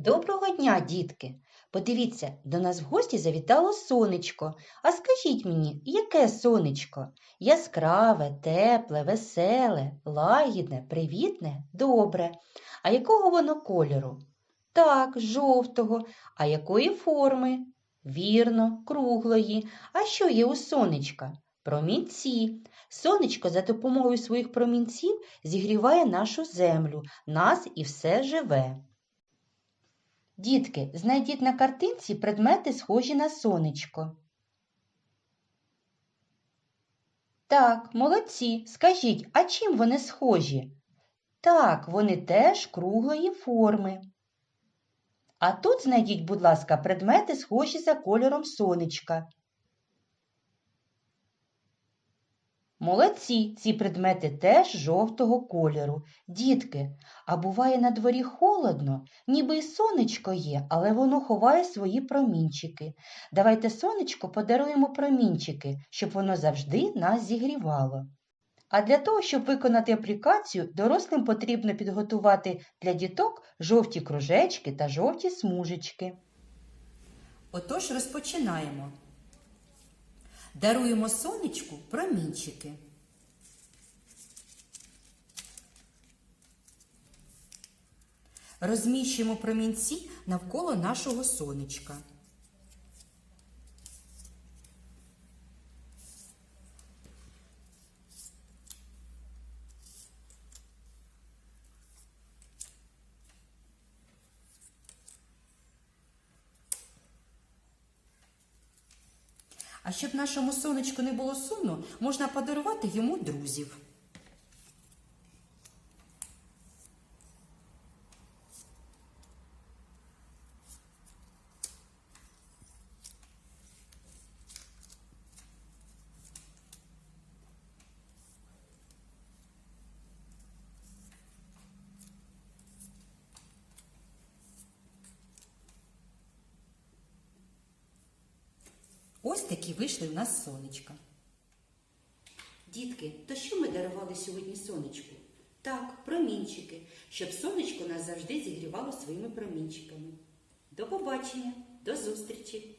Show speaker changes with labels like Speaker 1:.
Speaker 1: Доброго дня, дітки! Подивіться, до нас в гості завітало сонечко. А скажіть мені, яке сонечко? Яскраве, тепле, веселе, лагідне, привітне, добре. А якого воно кольору? Так, жовтого. А якої форми? Вірно, круглої. А що є у сонечка? Промінці. Сонечко за допомогою своїх промінців зігріває нашу землю, нас і все живе. Дітки, знайдіть на картинці предмети, схожі на сонечко. Так, молодці. Скажіть, а чим вони схожі? Так, вони теж круглої форми. А тут знайдіть, будь ласка, предмети, схожі за кольором сонечка. Молодці, ці предмети теж жовтого кольору. Дітки, а буває на дворі холодно, ніби й сонечко є, але воно ховає свої промінчики. Давайте сонечко подаруємо промінчики, щоб воно завжди нас зігрівало. А для того, щоб виконати аплікацію, дорослим потрібно підготувати для діток жовті кружечки та жовті смужечки. Отож розпочинаємо. Даруємо сонечку промінчики. Розміщуємо промінці навколо нашого сонечка. А щоб нашому сонечку не було сумно, можна подарувати йому друзів. Ось такі вийшли в нас сонечка. Дітки, то що ми дарували сьогодні сонечку? Так, промінчики, щоб сонечко нас завжди зігрівало своїми промінчиками. До побачення, до зустрічі!